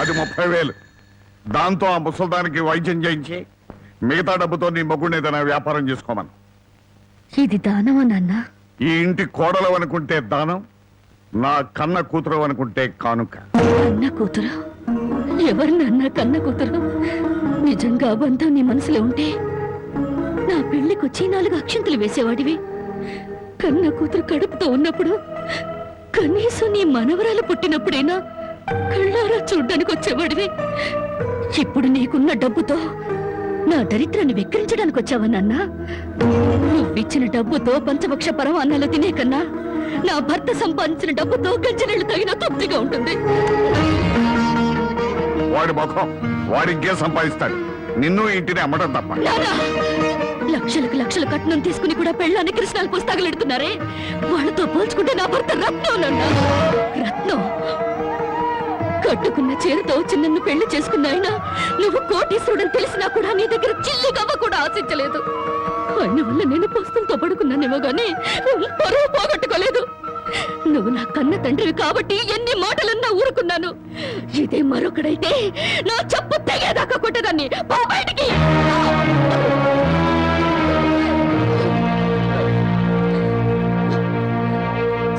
అది ముప్పై వేలు. దాంతో ఆ ముసల్దానికి వైద్యం చేయించి మిగతా డబ్బుతో నీ మొగుడిని ఏదైనా వ్యాపారం చేసుకోమను. ఇది దానమా నాన్న? ఈ ఇంటి కోడలు అనుకుంటే దానం నా కన్న కూతురు అనుకుంటే కానుక. కన్న కూతురు? ఎవరు నాన్న కన్న కూతురు? నిజంగా బంధం నీ మనసులో ఉంటే నా పెళ్ళికొచ్చి నాలుగు అక్షంతలు వేసేవాడివి. కన్న కూతురు కడుపుతో ఉన్నప్పుడు కనీసం నీ మనవరాలు పుట్టినప్పుడైనా కళ్ళారా చూడ్డానికి వచ్చేవాడివి ఇప్పుడు నీకున్న డబ్బుతో నా దరిద్రాన్ని వెక్కిరించడానికి వచ్చావా నాన్న? నువ్విచ్చిన డబ్బుతో పంచభక్ష పరమాన్నాలు తినే కన్నా నా భర్త సంపాదించిన డబ్బుతో గంజనీళ్ళు తగిన తృప్తిగా ఉంటుంది. వాడి ముఖం వాడి ఇంకే సంపాదిస్తాడు. నిన్ను ఇంటిని అమ్మడం తప్ప. లక్షలకు లక్షల కట్నం తీసుకుని కూడా పెళ్ళాన్ని కృష్ణాలు పుస్తకాలెడుతున్నారే వాళ్ళతో పోల్చుకుంటే నా భర్త రత్నం రత్నం? కట్టుకున్న చీరతో వచ్చి నన్ను పెళ్ళి చేసుకున్న ఆయన నువ్వు కోటీశ్వరుడని తెలిసినా కూడా నీ దగ్గర చిల్లి గవ్వ కూడా ఆశించలేదు. ఆయన వల్ల నేను పుస్తకంతో పడుకున్నానేమో గానీ పరువు పోగొట్టుకోలేదు. నువ్వు నా కన్న తండ్రివి కాబట్టి ఎన్ని మాటలన్నా ఊరుకున్నాను. ఇదే మరొకడైతే నా చెప్పు తెగేదాకా కొట్టేదాన్ని. బయటికి!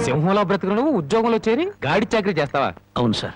సింహంలో బ్రతుకు నువ్వు ఉద్యోగంలో చేరి గాడి చాకరీ చేస్తావా? అవును సార్.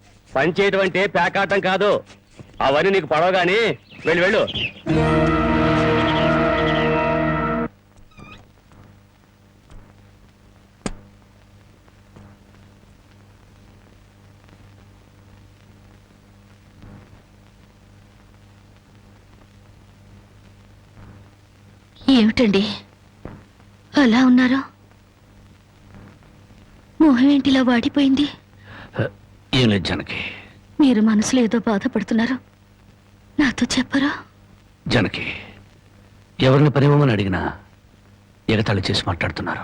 పని చేయడం అంటే పేకాటం కాదు. అవన్నీ నీకు పడవగాని వెళ్ళు వెళ్ళు. ఏమిటండి? అలా ఉన్నారు? మొహం ఏంటిలా వాడిపోయింది? ఏం లేదు జనకి. మీరు మనసులో ఏదో బాధపడుతున్నారు. నాతో చెప్పరా? జనకి ఎవరిని పని ఇవ్వమని అడిగినా ఎగతాళి చేసి మాట్లాడుతున్నారు.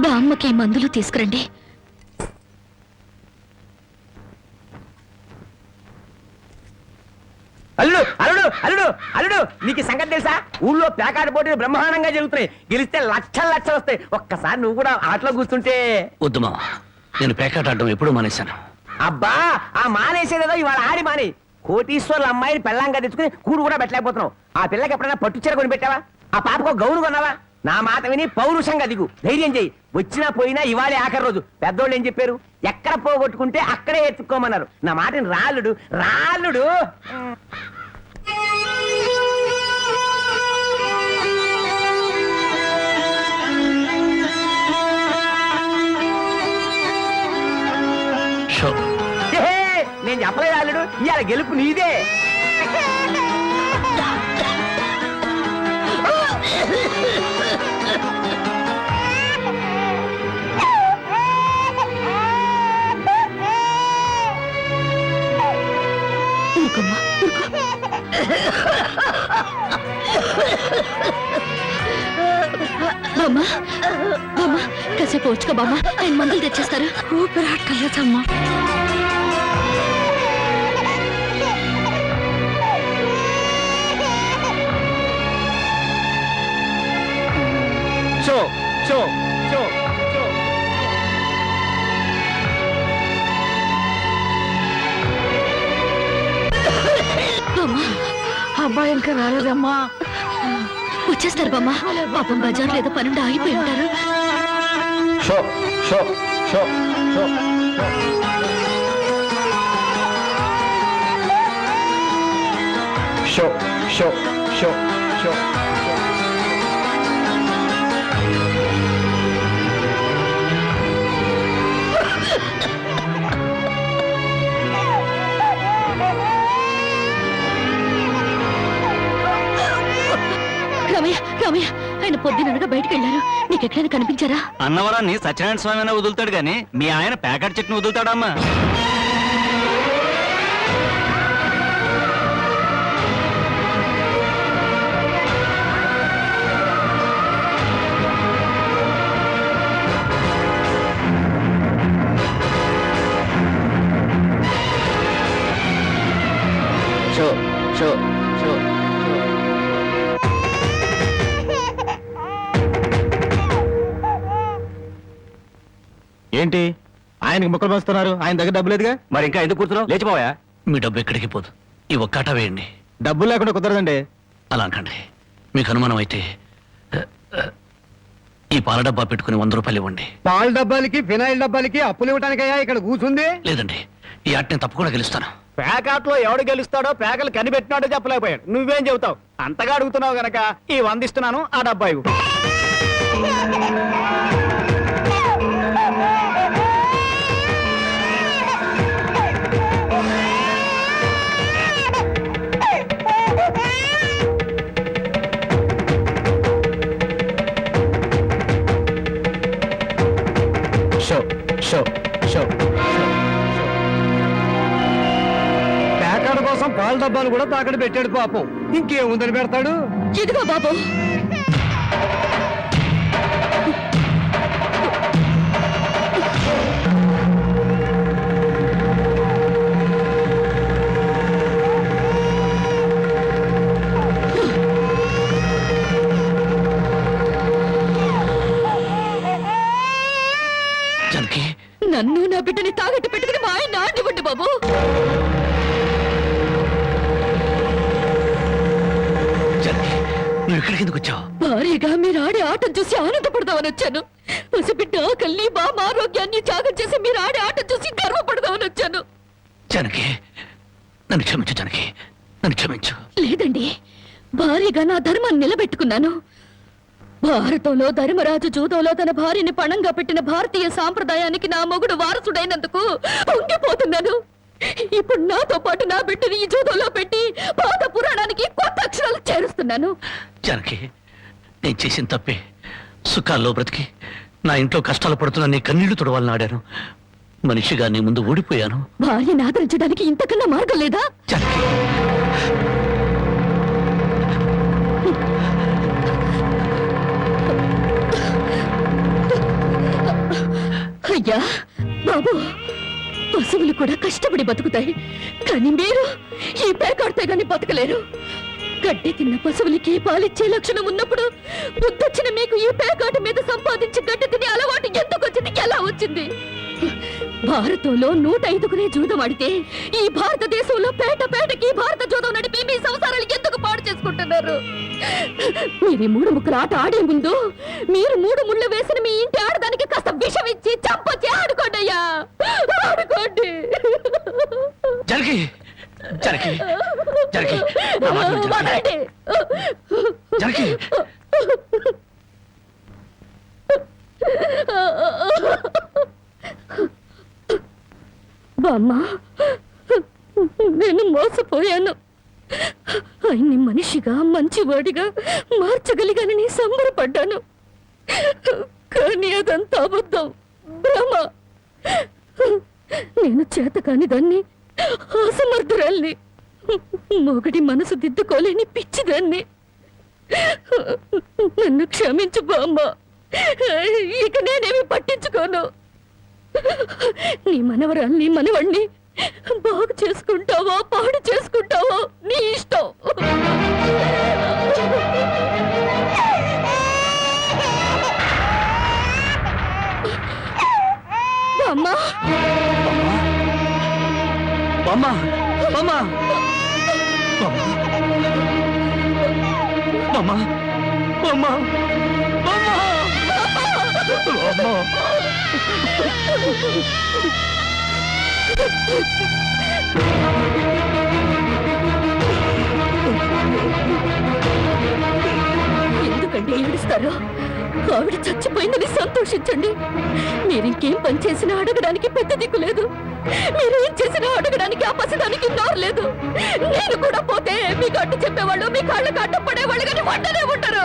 బామ్మకి మందులు తీసుకురండి. అల్లుడు అల్లుడు అల్లుడు అల్లుడు నీకు సంగతి తెలుసా? ఊళ్ళో పేకాట పోటీలు బ్రహ్మాండంగా జరుగుతున్నాయి. గెలిస్తే లక్షలు లక్షలు వస్తాయి. ఒక్కసారి నువ్వు కూడా ఆటలో కూర్చుంటే. వద్దుమా నేను పేకాట ఆడడం ఎప్పుడూ మానేశాను. అబ్బా ఆ మానేసేదేదో ఇవాళ ఆడి మాని. కోటీశ్వర్ల అమ్మాయిని పెళ్ళంగా తెచ్చుకుని కూడు కూడా పెట్టలేకపోతున్నావు. ఆ పిల్లకి ఎప్పుడైనా పట్టు చీర కొని పెట్టావా ఆ పాపకు ఒక గౌను కొన్నావా? నా మాట విని పౌరుషంగా దిగు. ధైర్యం చెయ్యి వచ్చినా పోయినా ఇవాళే ఆఖరి రోజు. పెద్దోళ్ళు ఏం చెప్పారు? ఎక్కడ పోగొట్టుకుంటే అక్కడే ఎత్తుక్కోమన్నారు నా మాటని రాళ్ళుడు రాళ్ళుడు నేను చెప్పలేదు రాళ్ళుడు ఇవాళ గెలుపు నీదే. బామ్మా బామ్మా కాసేపు వచ్చుకో బామ్మ. నేను మందులు తెచ్చేస్తారు. ఊపిరాట్కలేదమ్మా షో షో అబ్బాయి ఇంకా రాలేదమ్మా. వచ్చేస్తారు బామ్మ. పాపం బజార్లో ఏదో పనుండి ఆగిపోయి ఉంటారు. షో షో షో షో రామయ్య ఆయన పొద్దుననగా బయటకు వెళ్ళారు. నీకు ఎక్కడైనా కనిపించారా? అన్నవరాన్ని సత్యనారాయణ స్వామి అయినా వదులుతాడు గాని మీ ఆయన ప్యాకెట్ చెట్ని వదులుతాడమ్మా. షో షో షో. ఏంటి? ఆయనకి ముక్కలు పంచుతున్నారు. ఆయన దగ్గర డబ్బు లేదుగా? మరి ఇంకా ఎందుకు కూర్చున్నావు? లేచిపోయా మీ డబ్బు ఎక్కడికి పోదు. ఈ ఒక్కాట వేయండి. డబ్బులు లేకుండా కుదరదండి. అలా అనకండి. మీకు అనుమానం అయితే ఆ, ఆ, ఈ పాల డబ్బా పెట్టుకుని వంద రూపాయలు ఇవ్వండి. పాల డబ్బాలకి ఫినాయిల్ డబ్బాలకి అప్పులు ఇవ్వడానికయ్యా ఇక్కడ కూర్చుంది? లేదండి. ఈ ఆట నేను తప్పకుండా గెలుస్తాను. ప్యాకాట్లో ఎవడు గెలుస్తాడో ప్యాకలు కనిపెట్టినాడో చెప్పలేకపోయాడు. నువ్వేం చెబుతావు? అంతగా అడుగుతున్నావు గనక ఈ వంద ఇస్తున్నాను ఆ డబ్బా పాల డబ్బాలు కూడా తాకడ పెట్టాడు పాపం. ఇంకేముందని పెడతాడు? ఇదిగో బాబు. నన్ను నా బిడ్డని తాగట్టు పెట్టుకుని మా ఆయన నాటివ్వండి బాబు. నువ్వు ఇక్కడికి ఎందుకు వచ్చావు? భారీగా మీరు ఆడే ఆటను చూసి ఆనందపడదామని వచ్చాను. పసిబిడ్డ ఆకలిని బామ్మ ఆరోగ్యాన్ని త్యాగం చేసి మీరు ఆడే ఆట చూసి గర్వపడదామని వచ్చాను. జనకి నన్ను క్షమించు జనకి. నన్ను క్షమించు. లేదండి. భారీగా నా ధర్మాన్ని నిలబెట్టుకున్నాను. భారతంలో ధర్మరాజు జూదంలో తన భార్యని పణంగా పెట్టిన భారతీయ సాంప్రదాయానికి నా మొగుడు వారసుడైనందుకు పొంగిపోతున్నాను ఇప్పుడు నాతో పాటు నా బిడ్డని ఈ జూదంలో పెట్టి పాత పురాణానికి కొత్త అక్షరాలు చేరుస్తున్నాను. జనకి నేను చేసిన తప్పే. సుఖాల్లో బ్రతికి నా ఇంట్లో కష్టాలు పడుతున్న నీ కన్నీళ్ళు తుడవాలని ఆడాను. మనిషిగా నీ ముందు ఓడిపోయాను భార్యని ఆదరించడానికి ఇంతకన్నా మార్గం లేదా? జనకి. అయ్యా బాబు. పశువులు కూడా కష్టపడి బతుకుతాయి. కానీ మీరు ఈ పేకాడితే గాని బతకలేరు. గడ్డి తిన్న పశువులకి పాలిచ్చే లక్షణం ఉన్నప్పుడు బుద్ధొచ్చిన మీకు ఈ పేకాటి మీద సంపాదించి గడ్డి తినే అలవాటు ఎందుకు వచ్చింది? ఎలా వచ్చింది? భారతంలో నూట ఐదుకునే జూదం ఆడితే ఈ భారతదేశంలో పేట పేటకి భారత జూదం నడిపి మీ సంసారాలు ఎందుకు పాడు చేసుకుంటున్నారు? మీరు మూడు ముక్కలు ఆట ఆడే ముందు మీరు మూడు ముళ్ళు వేసిన మీ ఇంటి ఆడదానికి కాస్త విషం ఇచ్చి చంపొచ్చి ఆడుకోండి అయ్యా ఆడుకోండి జనకి జనకి జనకి నా మాట విను, జనకి. వదలండి. జనకి బామ్మ నేను మోసపోయాను. ఆయన్ని మనిషిగా మంచివాడిగా మార్చగలిగానని సంబరపడ్డాను. కానీ అదంతా అబద్ధం. భ్రమ నేను చేతకాని దాన్ని అసమర్థురాల్ని మొగటి మనసు దిద్దుకోలేని పిచ్చిదాన్ని. నన్ను క్షమించు బామ్మ. ఇక నేనేమి పట్టించుకోను. నీ మనవరాల్ని మనవణ్ణి బాగు చేసుకుంటావో పాడు చేసుకుంటావో? నీ ఇష్టం. అమ్మా బామ్మ. బామ్మ. బామ్మ. ఎందుకంటే ఏడుస్తారో? ఆవిడ చచ్చిపోయిందని సంతోషించండి. మీరింకేం పని చేసినా అడగడానికి పెద్ద దిక్కు లేదు. మీరేం చేసినా అడగడానికి ఆ పసిదానికి నోరు లేదు. నేను కూడా పోతే మీకు అడ్డు చెప్పేవాళ్ళు మీ కాళ్ళకు అడ్డం పడేవాళ్ళు కానీ వంటనే ఉంటారు